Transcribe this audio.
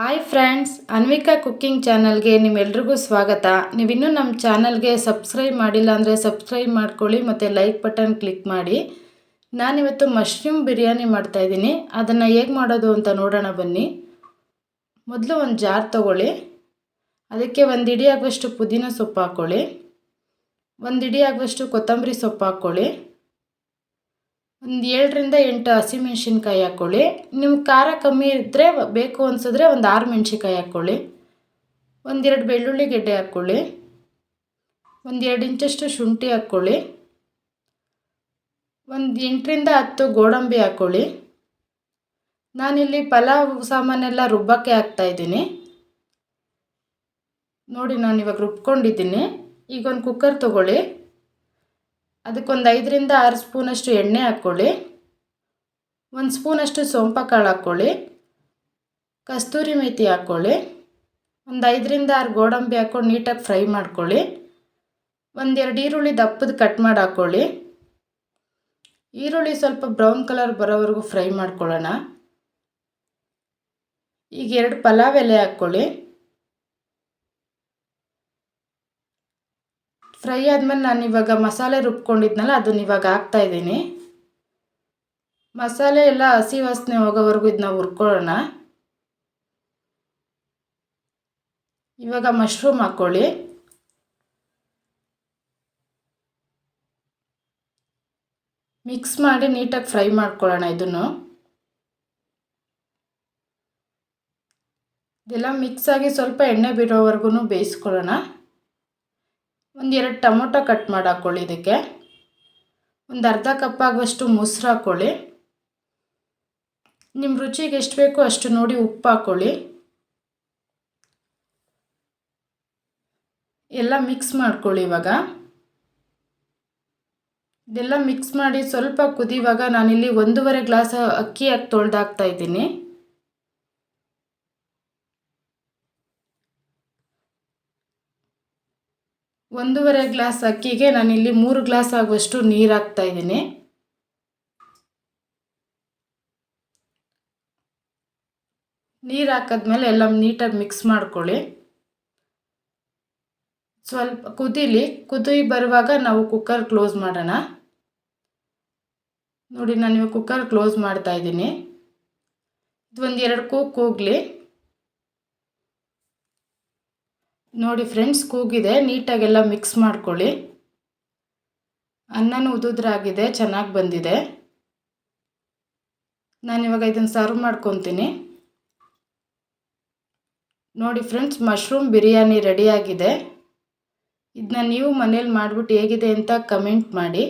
Hi friends Anvika cooking ಚಾನಲ್ಗೆ ನಿಮ್ಮೆಲ್ರಿಗೂ ಸ್ವಾಗತ. ನೀವಿನ್ನೂ ನಮ್ಮ ಚಾನಲ್ಗೆ ಸಬ್ಸ್ಕ್ರೈಬ್ ಮಾಡಿಲ್ಲ ಅಂದರೆ ಸಬ್ಸ್ಕ್ರೈಬ್ ಮಾಡ್ಕೊಳ್ಳಿ ಮತ್ತು ಲೈಕ್ ಬಟನ್ ಕ್ಲಿಕ್ ಮಾಡಿ. ನಾನಿವತ್ತು ಮಶ್ರೂಮ್ ಬಿರಿಯಾನಿ ಮಾಡ್ತಾಯಿದ್ದೀನಿ ಅದನ್ನು ಹೇಗೆ ಮಾಡೋದು ಅಂತ ನೋಡೋಣ ಬನ್ನಿ. ಮೊದಲು ಒಂದು ಜಾರ್ ತೊಗೊಳ್ಳಿ. ಅದಕ್ಕೆ ಒಂದು ಇಡಿ ಆಗುವಷ್ಟು ಪುದೀನ ಸೊಪ್ಪು ಹಾಕ್ಕೊಳ್ಳಿ ಒಂದು ಇಡಿ ಆಗುವಷ್ಟು ಕೊತ್ತಂಬರಿ ಸೊಪ್ಪು ಹಾಕ್ಕೊಳ್ಳಿ ಒಂದು ಏಳರಿಂದ ಎಂಟು ಹಸಿಮೆಣ್ಸಿನ್ಕಾಯಿ ಹಾಕ್ಕೊಳ್ಳಿ ನಿಮ್ಗೆ ಖಾರ ಕಮ್ಮಿ ಇದ್ದರೆ ಬೇಕು ಅನಿಸಿದ್ರೆ ಒಂದು ಆರು ಮೆಣ್ಸಿನ್ಕಾಯಿ ಹಾಕ್ಕೊಳ್ಳಿ ಒಂದೆರಡು ಬೆಳ್ಳುಳ್ಳಿ ಗೆಡ್ಡೆ ಹಾಕ್ಕೊಳ್ಳಿ ಒಂದೆರಡು ಇಂಚಷ್ಟು ಶುಂಠಿ ಹಾಕ್ಕೊಳ್ಳಿ ಒಂದು ಎಂಟರಿಂದ ಹತ್ತು ಗೋಡಂಬಿ ಹಾಕ್ಕೊಳ್ಳಿ ನಾನಿಲ್ಲಿ ಪಲಾವ್ ಸಾಮಾನೆಲ್ಲ ರುಬ್ಬಕ್ಕೆ ಹಾಕ್ತಾಯಿದ್ದೀನಿ ನೋಡಿ ನಾನು ಇವಾಗ ರುಬ್ಕೊಂಡಿದ್ದೀನಿ. ಈಗ ಒಂದು ಕುಕ್ಕರ್ ತೊಗೊಳ್ಳಿ. ಅದಕ್ಕೊಂದು ಐದರಿಂದ ಆರು ಸ್ಪೂನಷ್ಟು ಎಣ್ಣೆ ಹಾಕ್ಕೊಳ್ಳಿ. ಒಂದು ಸ್ಪೂನಷ್ಟು ಸೋಂಪ ಕಾಳು ಹಾಕ್ಕೊಳ್ಳಿ. ಕಸ್ತೂರಿ ಮೇಥಿ ಹಾಕ್ಕೊಳ್ಳಿ. ಒಂದು ಐದರಿಂದ ಆರು ಗೋಡಂಬಿ ಹಾಕ್ಕೊಂಡು ನೀಟಾಗಿ ಫ್ರೈ ಮಾಡ್ಕೊಳ್ಳಿ. ಒಂದೆರಡು ಈರುಳ್ಳಿ ದಪ್ಪದ ಕಟ್ ಮಾಡಿ ಹಾಕ್ಕೊಳ್ಳಿ. ಈರುಳ್ಳಿ ಸ್ವಲ್ಪ ಬ್ರೌನ್ ಕಲರ್ ಬರೋವರೆಗೂ ಫ್ರೈ ಮಾಡ್ಕೊಳ್ಳೋಣ. ಈಗ ಎರಡು ಪಲಾವ್ ಎಲೆ ಹಾಕ್ಕೊಳ್ಳಿ. ಫ್ರೈ ಆದಮೇಲೆ ನಾನು ಇವಾಗ ಮಸಾಲೆ ರುಬ್ಕೊಂಡಿದ್ನಲ್ಲ, ಅದನ್ನ ಇವಾಗ ಹಾಕ್ತಾಯಿದ್ದೀನಿ ಮಸಾಲೆ ಎಲ್ಲ ಹಸಿ ವಾಸನೆ ಹೋಗೋವರೆಗೂ ಇದನ್ನ ಹುರ್ಕೊಳ್ಳೋಣ. ಇವಾಗ ಮಶ್ರೂಮ್ ಹಾಕ್ಕೊಳ್ಳಿ ಮಿಕ್ಸ್ ಮಾಡಿ ನೀಟಾಗಿ ಫ್ರೈ ಮಾಡ್ಕೊಳ್ಳೋಣ ಇದನ್ನು. ಇದೆಲ್ಲ ಮಿಕ್ಸ್ ಆಗಿ ಸ್ವಲ್ಪ ಎಣ್ಣೆ ಬಿಡೋವರೆಗೂ ಬೇಯಿಸ್ಕೊಳ್ಳೋಣ. ಒಂದು ಎರಡು ಟೊಮೊಟೊ ಕಟ್ ಮಾಡಿ ಹಾಕ್ಕೊಳ್ಳಿ ಇದಕ್ಕೆ. ಒಂದು ಅರ್ಧ ಕಪ್ ಆಗುವಷ್ಟು ಮೊಸರು ಹಾಕ್ಕೊಳ್ಳಿ ನಿಮ್ಮ ರುಚಿಗೆ ಎಷ್ಟು ಬೇಕೋ ಅಷ್ಟು ನೋಡಿ ಉಪ್ಪು ಹಾಕ್ಕೊಳ್ಳಿ ಎಲ್ಲ ಮಿಕ್ಸ್ ಮಾಡ್ಕೊಳ್ಳಿ ಇವಾಗ. ಇದೆಲ್ಲ ಮಿಕ್ಸ್ ಮಾಡಿ ಸ್ವಲ್ಪ ಕುದಿವಾಗ ನಾನಿಲ್ಲಿ ಒಂದೂವರೆ ಗ್ಲಾಸ್ ಅಕ್ಕಿ ಹಾಕಿ ತೊಳೆದಾಕ್ತಾ ಇದ್ದೀನಿ. ಒಂದೂವರೆ ಗ್ಲಾಸ್ ಅಕ್ಕಿಗೆ ನಾನಿಲ್ಲಿ ಮೂರು ಗ್ಲಾಸ್ ಆಗುವಷ್ಟು ನೀರು ಹಾಕ್ತಾ ಇದ್ದೀನಿ. ನೀರು ಹಾಕಿದ್ಮೇಲೆ ಎಲ್ಲ ನೀಟಾಗಿ ಮಿಕ್ಸ್ ಮಾಡ್ಕೊಳ್ಳಿ. ಸ್ವಲ್ಪ ಕುದೀಲಿ, ಕುದಿ ಬರುವಾಗ ನಾವು ಕುಕ್ಕರ್ ಕ್ಲೋಸ್ ಮಾಡೋಣ. ನೋಡಿ, ನಾನು ಕುಕ್ಕರ್ ಕ್ಲೋಸ್ ಮಾಡ್ತಾ ಇದ್ದೀನಿ. ಇದು ಒಂದು ಎರಡು ಕೂಗ್ ಕೂಗಲಿ ನೋಡಿ ಫ್ರೆಂಡ್ಸ್ ಕೂಗಿದೆ. ನೀಟಾಗೆಲ್ಲ ಮಿಕ್ಸ್ ಮಾಡ್ಕೊಳ್ಳಿ. ಅನ್ನನೂ ಉದುದ್ರಾಗಿದೆ, ಚೆನ್ನಾಗಿ ಬಂದಿದೆ. ನಾನಿವಾಗ ಇದನ್ನು ಸರ್ವ್ ಮಾಡ್ಕೊತೀನಿ. ನೋಡಿ ಫ್ರೆಂಡ್ಸ್ ಮಶ್ರೂಮ್ ಬಿರಿಯಾನಿ ರೆಡಿಯಾಗಿದೆ ಇದನ್ನ ನೀವು ಮನೇಲಿ ಮಾಡಿಬಿಟ್ಟು ಹೇಗಿದೆ ಅಂತ ಕಮೆಂಟ್ ಮಾಡಿ.